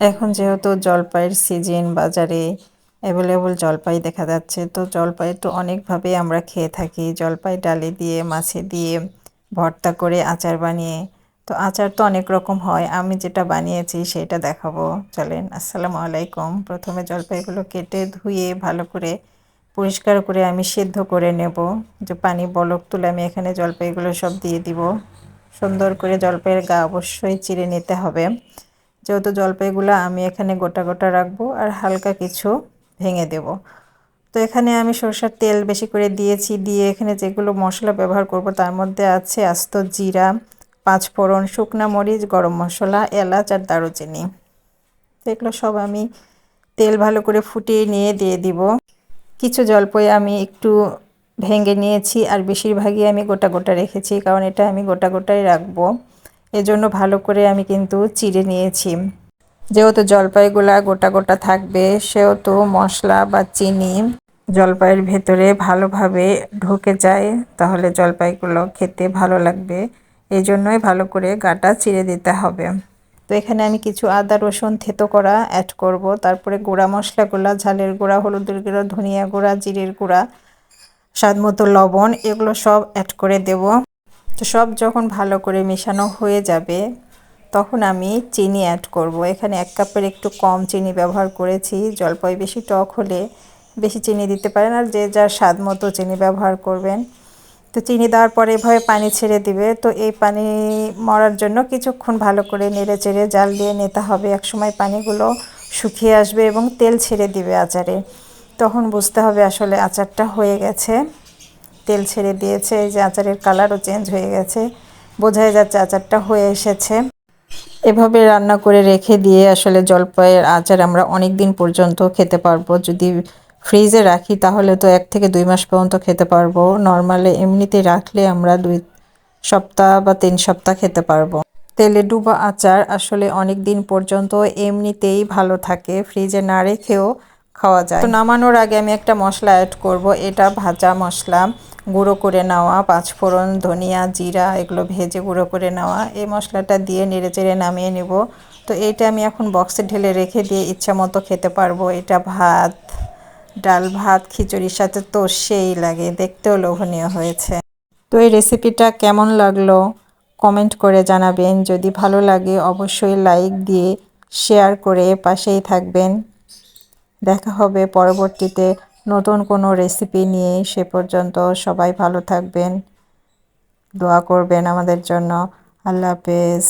এখন যেহেতু জলপাইয়ের সিজন বাজারে অ্যাভেলেবল জলপাই দেখা যাচ্ছে, তো জলপাই তো অনেকভাবে আমরা খেয়ে থাকি। জলপাই ডালে দিয়ে, মাছে দিয়ে ভর্তা করে আচার বানিয়ে, তো আচার তো অনেক রকম হয়। আমি যেটা বানিয়েছি সেটা দেখাবো। চলেন, আসসালামু আলাইকুম। প্রথমে জলপাইগুলো কেটে ধুয়ে ভালো করে পরিষ্কার করে আমি সিদ্ধ করে নেব। যে পানি বলক তুলে আমি এখানে জলপাইগুলো সব দিয়ে দিব। সুন্দর করে জলপাইয়ের গা অবশ্যই চিড়ে নিতে হবে। যেহেতু জলপাইগুলো আমি এখানে গোটা গোটা রাখব আর হালকা কিছু ভেঙে দেব। তো এখানে আমি সরষের তেল বেশি করে দিয়েছি, দিয়ে এখানে যেগুলো মশলা ব্যবহার করব তার মধ্যে আছে আস্ত জিরা, পাঁচ ফোড়ন, শুকনা মরিচ, গরম মশলা, এলাচ আর দারুচিনি। তো এগুলো সব আমি তেল ভালো করে ফুটিয়ে নিয়ে দিয়ে দিব। কিছু জলপাই আমি একটু ভেঙে নিয়েছি আর বেশিরভাগই আমি গোটা গোটা রেখেছি, কারণ এটা আমি গোটা গোটাই রাখব। এজন্য ভালো করে আমি কিন্তু চিড়ে নিয়েছি। যেহেতু জলপাইগুলা গোটা গোটা থাকবে, সেহেতু মশলা বা চিনি জলপাইয়ের ভেতরে ভালোভাবে ঢুকে যায়, তাহলে জলপাইগুলো খেতে ভালো লাগবে। এই জন্যই ভালো করে গাটা চিড়ে দিতে হবে। তো এখানে আমি কিছু আদা, রসুন, থেতো করা অ্যাড করব। তারপরে গুঁড়া মশলাগুলো, ঝালের গুঁড়া, হলুদের গুঁড়া, ধনিয়া গুঁড়া, জিরের গুঁড়া স্বাদ মতো লবণ, এগুলো সব অ্যাড করে দেব। তো সব যখন ভালো করে মেশানো হয়ে যাবে, তখন আমি চিনি অ্যাড করব। এখানে এক কাপের একটু কম চিনি ব্যবহার করেছি। জলপাই বেশি টক হলে বেশি চিনি দিতে পারেন আর যে যার স্বাদ মতো চিনি ব্যবহার করবেন। তো চিনি দেওয়ার পরে এভাবে পানি ছেড়ে দিবে। তো এই পানি মরার জন্য কিছুক্ষণ ভালো করে নেড়ে চেড়ে জাল দিয়ে নিতে হবে। একসময় পানিগুলো শুকিয়ে আসবে এবং তেল ছেড়ে দিবে আচারে। তখন বুঝতে হবে আসলে আচারটা হয়ে গেছে। তেল ছেড়ে দিয়েছে, এই যে আচারের কালারও চেঞ্জ হয়ে গেছে। বোঝাই যাচ্ছে আচারটা হয়ে এসেছে। এভাবে রান্না করে রেখে দিয়ে আসলে জলপাইয়ের আচার আমরা অনেক দিন পর্যন্ত খেতে পারব। যদি ফ্রিজে রাখি তাহলে তো এক থেকে দুই মাস পর্যন্ত খেতে পারব। নর্মালি এমনিতে রাখলে আমরা দুই সপ্তাহ বা তিন সপ্তাহ খেতে পারব। তেলে ডুবা আচার আসলে অনেক দিন পর্যন্ত এমনিতেই ভালো থাকে। ফ্রিজে না রেখেও খাওয়া যায়। তো নামানোর আগে আমি একটা মশলা অ্যাড করব। এটা ভাজা মশলা। গুঁড়ো করে নেওয়া পাঁচফোড়ন, ধনিয়া, জিরা এগুলো ভেজে গুঁড়ো করে নেওয়া। এই মশলাটা দিয়ে নেড়ে চেড়ে নামিয়ে নেব। তো এইটা আমি এখন বক্সে ঢেলে রেখে দিয়ে ইচ্ছা মতো খেতে পারব। এটা ভাত, ডাল ভাত, খিচুড়ির সাথে তো সেই লাগে। দেখতেও লোভনীয় হয়েছে। তো এই রেসিপিটা কেমন লাগল? কমেন্ট করে জানাবেন। যদি ভালো লাগে, অবশ্যই লাইক দিয়ে শেয়ার করে পাশেই থাকবেন। দেখা হবে। পরবর্তীতে নতুন কোনো রেসিপি নিয়ে সে পর্যন্ত সবাই ভালো থাকবেন। দোয়া করবেন আমাদের জন্য। আল্লাহ হাফেজ।